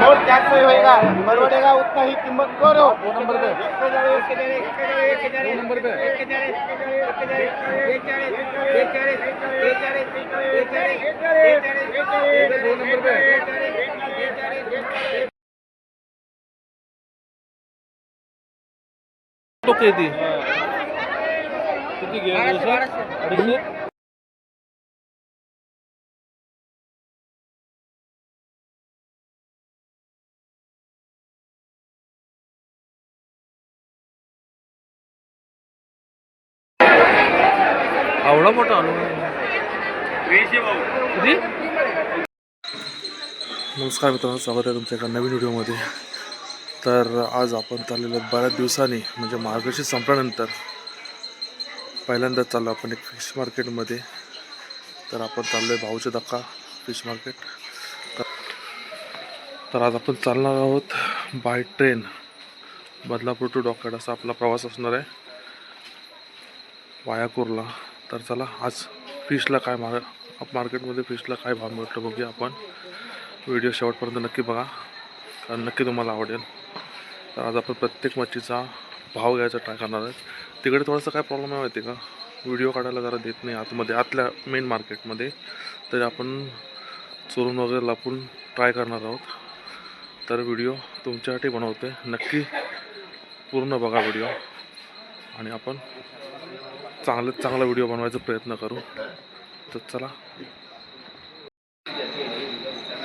Note चार सौ होएगा बनवानेगा उतना ही कीमत करो दो नंबर पे. दो नंबर पे दो नंबर पे. तो किती किती घे आवडा मोठा किती नमस्कार मित्रांनो स्वागत आहे तुमच्या एका नवीन व्हिडिओमध्ये. तर आज आपण चाललेलो बऱ्याच दिवसांनी म्हणजे मार्गशीर संपल्यानंतर. पहिल्यांदाच चाललो आपण एक फिश मार्केटमध्ये तर आपण चाललो आहे भाऊचे धक्का फिश मार्केट तर- आज आपण चालणार आहोत बाय ट्रेन बदलापूर टू डॉकेट असा आपला प्रवास असणार आहे. वायापूरला तर चला आज फिशला काय मार मार्केटमध्ये फिशला काय भाव मिळतो बघूया आपण. व्हिडिओ शेवटपर्यंत नक्की बघा कारण नक्की तुम्हाला आवडेल. तर आज आपण प्रत्येक मच्छीचा भाव घ्यायचा ट्राय करणार आहे तिकडे थोडंसं काय प्रॉब्लेम आहे माहिती का? व्हिडिओ काढायला जरा देत नाही आतमध्ये आतल्या मेन मार्केटमध्ये तरी आपण चोरून वगैरे लपून ट्राय करणार आहोत. तर व्हिडिओ तुमच्यासाठी बनवते नक्की पूर्ण बघा व्हिडिओ आणि आपण चांगलं चांगला व्हिडिओ बनवायचा प्रयत्न करू. तर चला.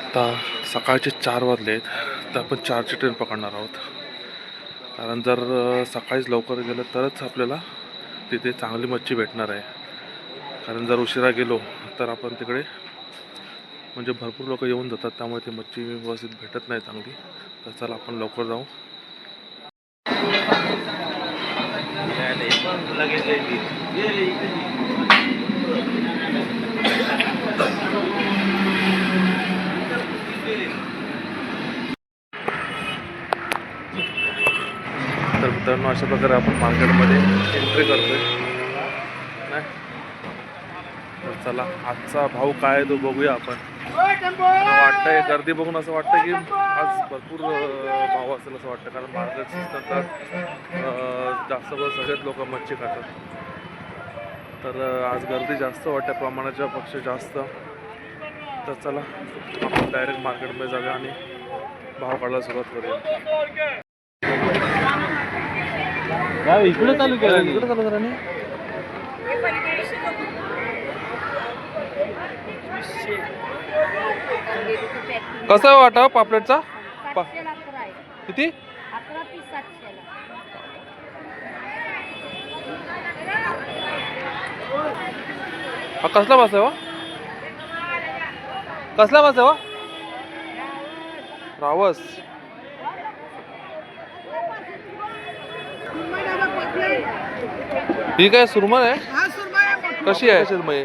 आता सकाळचे चार वाजले आहेत. तर आपण चारची ट्रेन पकडणार आहोत. कारण जर सकाळीच लवकर गेलं तरच आपल्याला तिथे चांगली मच्छी भेटणार आहे. कारण जर उशिरा गेलो तर आपण तिकडे म्हणजे भरपूर लोक येऊन जातात. त्यामुळे ती मच्छी व्यवस्थित भेटत नाही चांगली. तर चला आपण लवकर जाऊ. तर मित्रांनो अशा प्रकारे आपण मार्केटमध्ये एंट्री करतोय. नाही? तर चला आजचा भाव काय आहे तो बघूया आपण. वाटतंय गर्दी बघून असं वाटतं की आज भरपूर भाव असेल असं वाटतं. कारण मार्केट करतात. जास्त करून सगळेच लोक मच्छी खातात. तर आज गर्दी जास्त वाटते. प्रमाणाच्या पक्ष जास्त. तर चला आपण डायरेक्ट मार्केटमध्ये जाऊया आणि भाव काढायला सुरुवात करूया. इकडे चालू केलं. इकडे चालू करा नाही कसं आहे वाटा पापलेटचा? पा- आहे किती? हा कसला बस आहे वा कसला बस आहे वा रावस. ही काय सुरमई आहे? हा आहे. कशी आहे? सुरमई.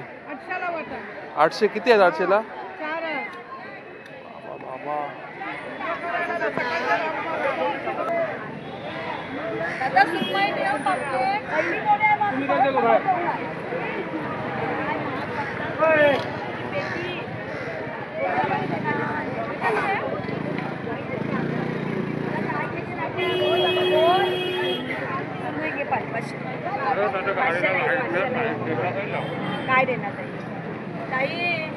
आठशे किती आहेत आठशेला चार आहे. बाबा, बाबा. दादा सुरमई द्या पापलेट. पहिली मोठी आहे बाबा. सुरमई घे पाच- पाचशे. पाचशेला घे, पाचशेला घे. काय देणार ताई ताई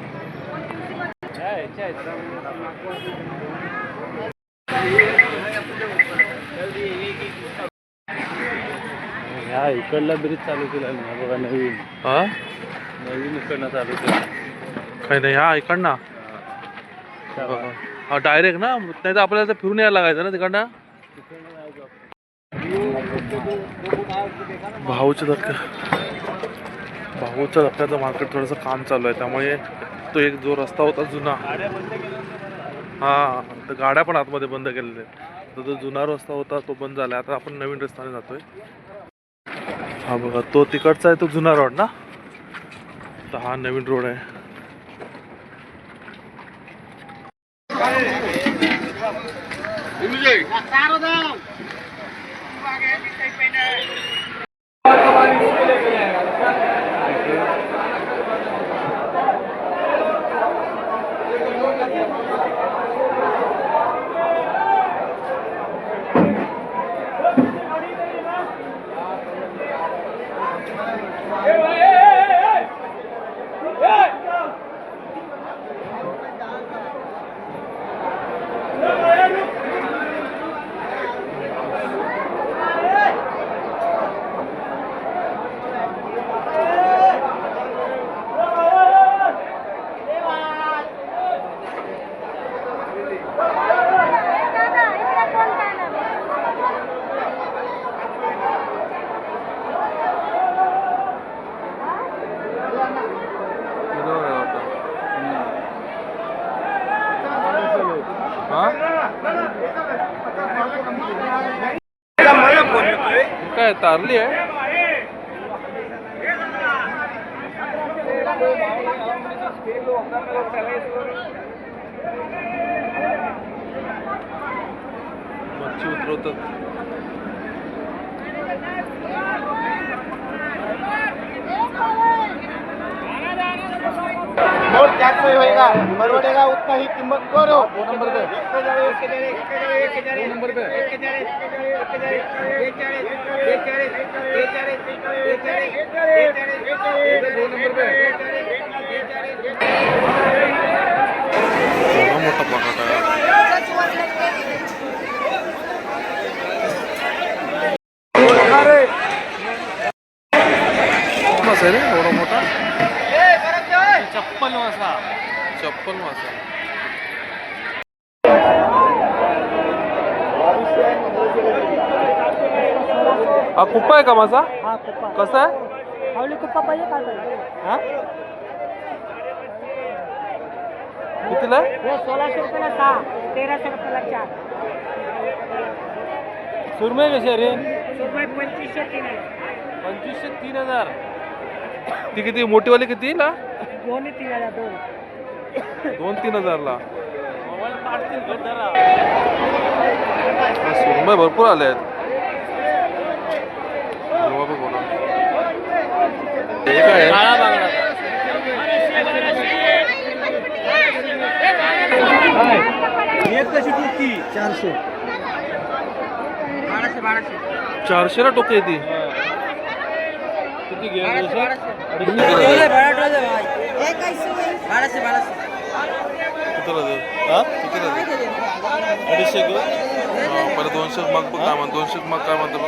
ह्या इकडला ब्रिज चालू केला ना बघा नवीन. हा? नवीन इकडनं चालू केला. काही नाही हा इकडनं. हा डायरेक्ट ना नाही तर आपल्याला तर फिरून यायला लागायचं ना तिकडनं? भाऊच्या धक्क्या भाऊच्या धक्क्याचं मार्केट थोडंसं काम चालू आहे त्यामुळे तो एक जो रस्ता होता जुना. हा तर गाड्या पण आतमध्ये बंद केलेल्या आहेत. तर जो जुना रस्ता होता तो बंद झाला. आता आपण नवीन रस्त्याने जातोय. हा बघा तो तिकडचा आहे तो जुना रोड ना? तर हा नवीन रोड आहे हा काय तारली आहे मच्छी उतरवतात नोट चार सौ होएगा परवड़ेगा उतना ही कीमत करो दो नंबर पे नंबर पे दो नंबर पे एवढा मोठा पराठा आहे मासा आहे रे एवढा मोठा चप्पल मासा चप्पल मासा हा कुप्पा आहे का माझा? हा कुप्पा कसा आहे? हावली कुप्पा पाहिजे काय पाहिजे हा? कितीला आहे? हे सोळाशे रुपयाला सहा तेराशे रुपयाला चार. सुरमई कशी रे? रुपये पंचवीसशे तीन आहे. पंचवीसशे तीन हजार. ती किती मोठीवाली किती ना? दोन्ही तीन हजार दोन. दोन तीन हजारला. सुरमई भरपूर आले आहेत. बघ बघा. हे काय? चारशे. चारशेला टोके ती. किती? अडीचशे पहिले दोनशे मग काय म्हणतो दोनशे मग काय म्हणतो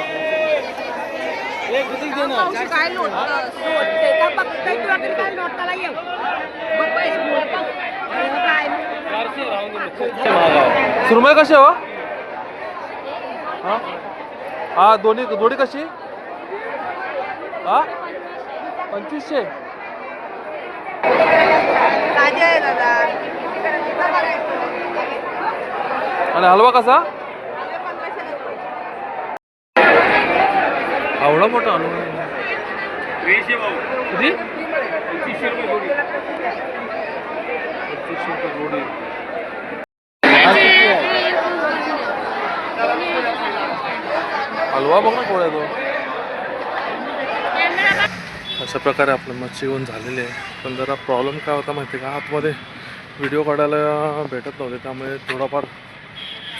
बघ काय लोट सोडते का बघताय तुला तरी काय लोटाला येऊ? बघ पहिले पुढं बघ. हे काय? सुरमई कशी हो? हा? हा दोन्ही जोडी कशी? हा? पंचवीसशे. ताजे आहे दादा. आणि हलवा कसा? आवडा मोठा हलवा किती? पंचवीसशे रुपये जोडी. हलवा बघ ना थोड्या तो. अशा प्रकारे आपलं मच्छी येऊन झालेली आहे. पण जरा प्रॉब्लेम काय होता माहिती का? आतमध्ये व्हिडिओ काढायला भेटत नव्हते त्यामुळे थोडाफार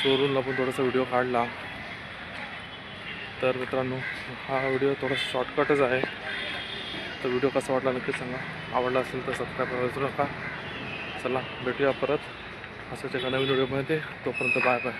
चोरून लपून थोडासा व्हिडिओ काढला. तर मित्रांनो हा व्हिडिओ थोडासा शॉर्टकटच आहे. तर व्हिडिओ कसा वाटला नक्की सांगा. आवडला असेल तर सबस्क्राईब करायला विसरू नका. चला भेटूया परत. असंच एका नवीन व्हिडिओमध्ये तोपर्यंत बाय बाय